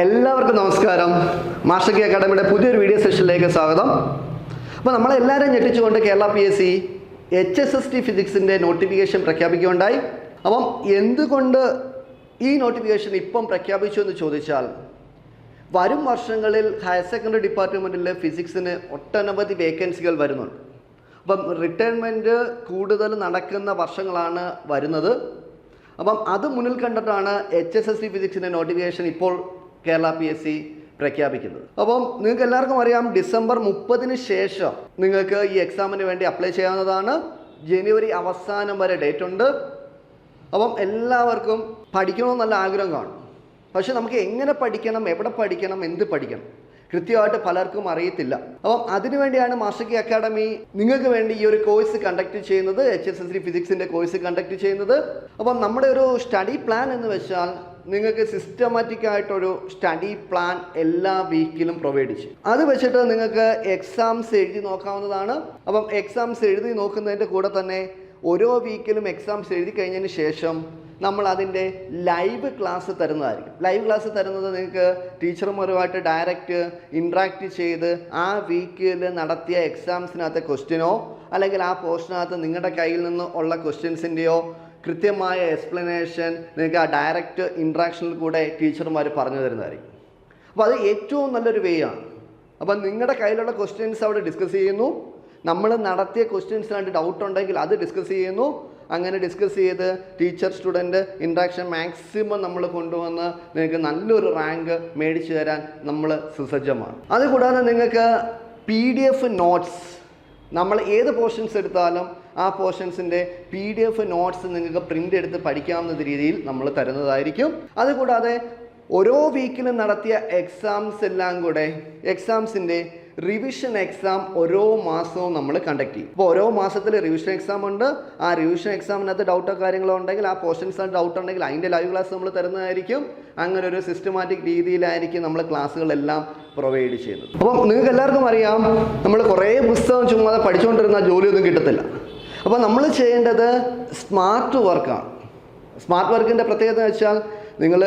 എല്ലാവർക്കും നമസ്കാരം. Master K അക്കാഡമിയുടെ പുതിയൊരു വീഡിയോ സെഷനിലേക്ക് സ്വാഗതം. അപ്പോൾ നമ്മളെല്ലാവരും ഞെട്ടിച്ചുകൊണ്ട് Kerala P S C H S S T ഫിസിക്സിന്റെ notification പ്രഖ്യാപിക്കുകയുണ്ടായി. അപ്പം എന്തുകൊണ്ട് ഈ നോട്ടിഫിക്കേഷൻ ഇപ്പം പ്രഖ്യാപിച്ചു എന്ന് ചോദിച്ചാൽ വരും വർഷങ്ങളിൽ ഹയർ സെക്കൻഡറി ഡിപ്പാർട്ട്മെന്റിലെ ഫിസിക്സിന് ഒട്ടനവധി വേക്കൻസികൾ വരുന്നുണ്ട്. അപ്പം റിട്ടയർമെന്റ് കൂടുതൽ നടക്കുന്ന വർഷങ്ങളാണ് വരുന്നത്. അപ്പം അത് മുന്നിൽ കണ്ടിട്ടാണ് എച്ച് എസ് എസ് സി ഫിസിക്സിന്റെ നോട്ടിഫിക്കേഷൻ ഇപ്പോൾ കേരള പി എസ് സി പ്രഖ്യാപിക്കുന്നത്. അപ്പം നിങ്ങൾക്ക് എല്ലാവർക്കും അറിയാം ഡിസംബർ മുപ്പതിന് ശേഷം നിങ്ങൾക്ക് ഈ എക്സാമിന് വേണ്ടി അപ്ലൈ ചെയ്യാവുന്നതാണ്. ജനുവരി അവസാനം വരെ ഡേറ്റ് ഉണ്ട്. അപ്പം എല്ലാവർക്കും പഠിക്കണമെന്ന് നല്ല ആഗ്രഹം കാണും. പക്ഷെ നമുക്ക് എങ്ങനെ പഠിക്കണം എവിടെ പഠിക്കണം എന്ത് പഠിക്കണം? കൃത്യമായിട്ട് പലർക്കും അറിയത്തില്ല. അപ്പം അതിനുവേണ്ടിയാണ് മാസ്റ്റർ കി അക്കാഡമി നിങ്ങൾക്ക് വേണ്ടി ഈ ഒരു കോഴ്സ് കണ്ടക്ട് ചെയ്യുന്നത് എച്ച് എസ് എസ് സി ഫിസിക്സിന്റെ കോഴ്സ് കണ്ടക്ട് ചെയ്യുന്നത്. അപ്പം നമ്മുടെ ഒരു സ്റ്റഡി പ്ലാൻ എന്ന് വെച്ചാൽ നിങ്ങൾക്ക് സിസ്റ്റമാറ്റിക് ആയിട്ടൊരു സ്റ്റഡി പ്ലാൻ എല്ലാ വീക്കിലും പ്രൊവൈഡ് ചെയ്യും. അത് വെച്ചിട്ട് നിങ്ങൾക്ക് എക്സാംസ് എഴുതി നോക്കാവുന്നതാണ്. അപ്പം എക്സാംസ് എഴുതി നോക്കുന്നതിന്റെ കൂടെ തന്നെ ഓരോ വീക്കിലും എക്സാംസ് എഴുതി കഴിഞ്ഞതിന് ശേഷം നമ്മൾ അതിന്റെ ലൈവ് ക്ലാസ് തരുന്നതായിരിക്കും. ലൈവ് ക്ലാസ് തരുന്നത് നിങ്ങൾക്ക് ടീച്ചർമാരുമായിട്ട് ഡയറക്റ്റ് ഇൻട്രാക്ട് ചെയ്ത് ആ വീക്കിൽ നടത്തിയ എക്സാംസിനകത്തെ ക്വസ്റ്റ്യനോ അല്ലെങ്കിൽ ആ പോർഷനകത്ത് നിങ്ങളുടെ കയ്യിൽ നിന്ന് ഉള്ള ക്വസ്റ്റ്യൻസിന്റെയോ കൃത്യമായ എക്സ്പ്ലനേഷൻ നിങ്ങൾക്ക് ആ ഡയറക്റ്റ് ഇൻട്രാക്ഷനിൽ കൂടെ ടീച്ചർമാർ പറഞ്ഞു തരുന്നതായിരിക്കും. അപ്പോൾ അത് ഏറ്റവും നല്ലൊരു വേ ആണ്. അപ്പം നിങ്ങളുടെ കയ്യിലുള്ള ക്വസ്റ്റ്യൻസ് അവിടെ ഡിസ്കസ് ചെയ്യുന്നു. നമ്മൾ നടത്തിയ ക്വസ്റ്റ്യൻസിനായിട്ട് ഡൗട്ട് ഉണ്ടെങ്കിൽ അത് ഡിസ്കസ് ചെയ്യുന്നു. അങ്ങനെ ഡിസ്കസ് ചെയ്ത് ടീച്ചർ സ്റ്റുഡന്റ് ഇൻട്രാക്ഷൻ മാക്സിമം നമ്മൾ കൊണ്ടുവന്ന് നിങ്ങൾക്ക് നല്ലൊരു റാങ്ക് മേടിച്ചു തരാൻ നമ്മൾ സുസജ്ജമാണ്. അതുകൂടാതെ നിങ്ങൾക്ക് പി ഡി എഫ് നോട്ട്സ് നമ്മൾ ഏത് പോർഷൻസ് എടുത്താലും ആ പോർഷൻസിന്റെ പി ഡി എഫ് നോട്ട്സ് നിങ്ങൾക്ക് പ്രിന്റ് എടുത്ത് പഠിക്കാവുന്ന രീതിയിൽ നമ്മൾ തരുന്നതായിരിക്കും. അതുകൂടാതെ ഓരോ വീക്കിലും നടത്തിയ എക്സാംസ് എല്ലാം കൂടെ എക്സാംസിന്റെ റിവിഷൻ എക്സാം ഓരോ മാസവും നമ്മൾ കണ്ടക്ട് ചെയ്യും. അപ്പോൾ ഓരോ മാസത്തിൽ റിവിഷൻ എക്സാം ഉണ്ട്. ആ റിവിഷൻ എക്സാമിനകത്ത് ഡൗട്ടോ കാര്യങ്ങളോ ഉണ്ടെങ്കിൽ ആ പോർഷൻസ് ഡൗട്ട് ഉണ്ടെങ്കിൽ അതിന്റെ ലൈവ് ക്ലാസ് നമ്മൾ തരുന്നതായിരിക്കും. അങ്ങനെ ഒരു സിസ്റ്റമാറ്റിക് രീതിയിലായിരിക്കും നമ്മൾ ക്ലാസ്സുകളെല്ലാം പ്രൊവൈഡ് ചെയ്യുന്നത്. അപ്പം നിങ്ങൾക്ക് എല്ലാവർക്കും അറിയാം നമ്മൾ കുറേ പുസ്തകം ചുമ്മാതെ പഠിച്ചുകൊണ്ടിരുന്ന ജോലിയൊന്നും കിട്ടത്തില്ല. അപ്പോൾ നമ്മൾ ചെയ്യേണ്ടത് സ്മാർട്ട് വർക്കാണ്. സ്മാർട്ട് വർക്കിന്റെ പ്രത്യേകത എന്ന് വെച്ചാൽ നിങ്ങൾ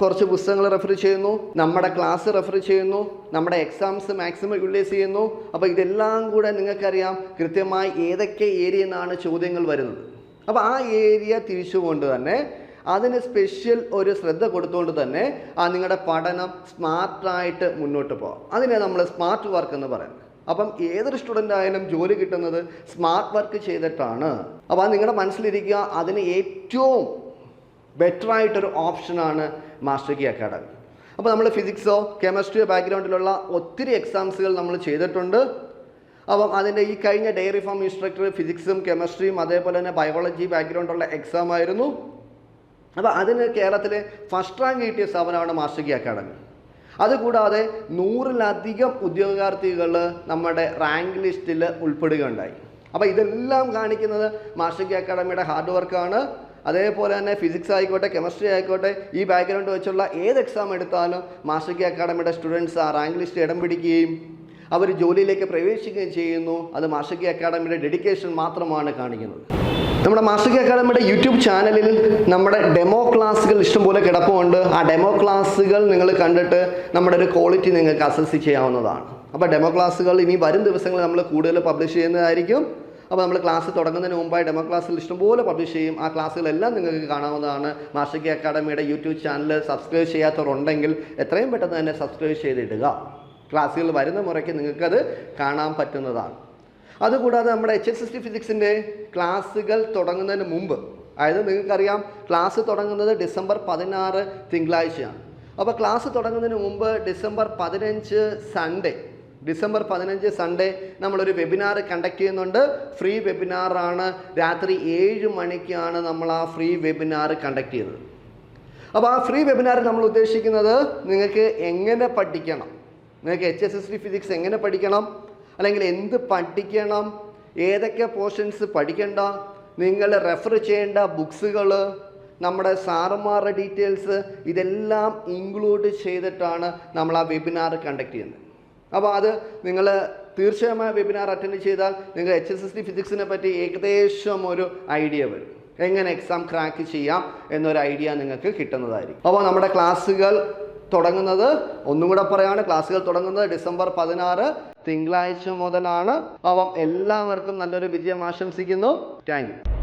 കുറച്ച് പുസ്തകങ്ങൾ റെഫർ ചെയ്യുന്നു നമ്മുടെ ക്ലാസ് റെഫർ ചെയ്യുന്നു നമ്മുടെ എക്സാംസ് മാക്സിമം യൂട്ടിലൈസ് ചെയ്യുന്നു. അപ്പോൾ ഇതെല്ലാം കൂടെ നിങ്ങൾക്കറിയാം കൃത്യമായി ഏതൊക്കെ ഏരിയയിൽ നിന്നാണ് ചോദ്യങ്ങൾ വരുന്നത്. അപ്പോൾ ആ ഏരിയ തിരിച്ചുകൊണ്ട് തന്നെ അതിന് സ്പെഷ്യൽ ഒരു ശ്രദ്ധ കൊടുത്തുകൊണ്ട് തന്നെ ആ നിങ്ങളുടെ പഠനം സ്മാർട്ടായിട്ട് മുന്നോട്ട് പോകാം അതിനെ നമ്മൾ സ്മാർട്ട് വർക്ക് എന്ന് പറയുന്നത്. അപ്പം ഏതൊരു സ്റ്റുഡന്റ് ആയാലും ജോലി കിട്ടുന്നത് സ്മാർട്ട് വർക്ക് ചെയ്തിട്ടാണ്. അപ്പോൾ നിങ്ങളുടെ മനസ്സിലിരിക്കുക അതിന് ഏറ്റവും ബെറ്റർ ആയിട്ടൊരു ഓപ്ഷനാണ് മാസ്റ്റർ കി അക്കാഡമി അപ്പോൾ നമ്മൾ ഫിസിക്സോ കെമിസ്ട്രിയോ ബാക്ക്ഗ്രൗണ്ടിലുള്ള ഒത്തിരി എക്സാംസുകൾ നമ്മൾ ചെയ്തിട്ടുണ്ട്. അപ്പം അതിന്റെ ഈ കഴിഞ്ഞ ഡയറി ഫോം ഇൻസ്ട്രക്ടർ ഫിസിക്സും കെമിസ്ട്രിയും അതേപോലെ തന്നെ ബയോളജി ബാക്ക്ഗ്രൗണ്ടുള്ള എക്സാം ആയിരുന്നു. അപ്പോൾ അതിന് കേരളത്തിലെ ഫസ്റ്റ് റാങ്ക് കിട്ടിയ സ്ഥാപനമാണ് മാസ്റ്റർ കി അക്കാഡമി അതുകൂടാതെ നൂറിലധികം ഉദ്യോഗാർത്ഥികൾ നമ്മുടെ റാങ്ക് ലിസ്റ്റിൽ ഉൾപ്പെടുകയുണ്ടായി. അപ്പോൾ ഇതെല്ലാം കാണിക്കുന്നത് മാസ്റ്റർ അക്കാഡമിയുടെ ഹാർഡ് വർക്കാണ് അതേപോലെ തന്നെ ഫിസിക്സ് ആയിക്കോട്ടെ കെമിസ്ട്രി ആയിക്കോട്ടെ ഈ ബാക്ക്ഗ്രൗണ്ട് വെച്ചുള്ള ഏത് എക്സാം എടുത്താലും മാസ്റ്റർ അക്കാഡമിയുടെ സ്റ്റുഡൻസ് ആ റാങ്ക് ലിസ്റ്റ് ഇടം പിടിക്കുകയും അവർ ജോലിയിലേക്ക് പ്രവേശിക്കുകയും ചെയ്യുന്നു. അത് മാസ്റ്റർ അക്കാഡമിയുടെ ഡെഡിക്കേഷൻ മാത്രമാണ് കാണിക്കുന്നത്. നമ്മുടെ മാസ്റ്റർ അക്കാദമിയുടെ യൂട്യൂബ് ചാനലിൽ നമ്മുടെ ഡെമോ ക്ലാസ്സുകൾ ഇഷ്ടംപോലെ കിടപ്പുണ്ട്. ആ ഡെമോ ക്ലാസ്സുകൾ നിങ്ങൾ കണ്ടിട്ട് നമ്മുടെ ഒരു ക്വാളിറ്റി നിങ്ങൾക്ക് അസസ് ചെയ്യാവുന്നതാണ്. അപ്പോൾ ഡെമോ ക്ലാസ്സുകൾ ഇനി വരും ദിവസങ്ങളിൽ നമ്മൾ കൂടുതൽ പബ്ലിഷ് ചെയ്യുന്നതായിരിക്കും. അപ്പോൾ നമ്മൾ ക്ലാസ് തുടങ്ങുന്നതിന് മുമ്പായി ഡെമോ ക്ലാസ്സിൽ ഇഷ്ടംപോലെ പബ്ലിഷ് ചെയ്യും. ആ ക്ലാസ്സുകളെല്ലാം നിങ്ങൾക്ക് കാണാവുന്നതാണ്. മാസ്റ്റർ അക്കാദമിയുടെ യൂട്യൂബ് ചാനൽ സബ്സ്ക്രൈബ് ചെയ്യാത്തവരുണ്ടെങ്കിൽ എത്രയും പെട്ടെന്ന് തന്നെ സബ്സ്ക്രൈബ് ചെയ്തിടുക. ക്ലാസ്സുകൾ വരുന്ന മുറയ്ക്ക് നിങ്ങൾക്കത് കാണാൻ പറ്റുന്നതാണ്. അതുകൂടാതെ നമ്മുടെ എച്ച് എസ് എസ് ടി ഫിസിക്സിന്റെ ക്ലാസ്സുകൾ തുടങ്ങുന്നതിന് മുമ്പ് അതായത് നിങ്ങൾക്കറിയാം ക്ലാസ് തുടങ്ങുന്നത് ഡിസംബർ പതിനാറ് തിങ്കളാഴ്ചയാണ്. അപ്പോൾ ക്ലാസ് തുടങ്ങുന്നതിന് മുമ്പ് ഡിസംബർ പതിനഞ്ച് സൺഡേ ഡിസംബർ പതിനഞ്ച് സൺഡേ നമ്മളൊരു വെബിനാർ കണ്ടക്ട് ചെയ്യുന്നുണ്ട്. ഫ്രീ വെബിനാറാണ് രാത്രി ഏഴ് മണിക്കാണ് നമ്മൾ ആ ഫ്രീ വെബിനാർ കണ്ടക്ട് ചെയ്യുന്നത് അപ്പോൾ ആ ഫ്രീ വെബിനാറിൽ നമ്മൾ ഉദ്ദേശിക്കുന്നത് നിങ്ങൾക്ക് എങ്ങനെ പഠിക്കണം? നിങ്ങൾക്ക് H S S T physics എങ്ങനെ പഠിക്കണം? അല്ലെങ്കിൽ എന്ത് പഠിക്കണം? ഏതൊക്കെ പോർഷൻസ് പഠിക്കണ്ട? നിങ്ങൾ റെഫർ ചെയ്യേണ്ട ബുക്സുകൾ നമ്മുടെ സാറുമാരുടെ ഡീറ്റെയിൽസ് ഇതെല്ലാം ഇൻക്ലൂഡ് ചെയ്തിട്ടാണ് നമ്മൾ ആ വെബിനാർ കണ്ടക്ട് ചെയ്യുന്നത്. അപ്പോൾ അത് നിങ്ങൾ തീർച്ചയായും ആ വെബിനാർ അറ്റൻഡ് ചെയ്താൽ നിങ്ങൾ എച്ച് എസ് എസ് ടി ഫിസിക്സിനെ പറ്റി ഏകദേശം ഒരു ഐഡിയ വരും. എങ്ങനെ എക്സാം ക്രാക്ക് ചെയ്യാം എന്നൊരു ഐഡിയ നിങ്ങൾക്ക് കിട്ടുന്നതായിരിക്കും. അപ്പോൾ നമ്മുടെ ക്ലാസ്സുകൾ തുടങ്ങുന്നത്. ഒന്നും കൂടെ പറയാണ് ക്ലാസ്സുകൾ തുടങ്ങുന്നത് ഡിസംബർ പതിനാറ്. തിങ്കളാഴ്ച മുതലാണ്. അപ്പം എല്ലാവർക്കും നല്ലൊരു വിജയം ആശംസിക്കുന്നു. താങ്ക്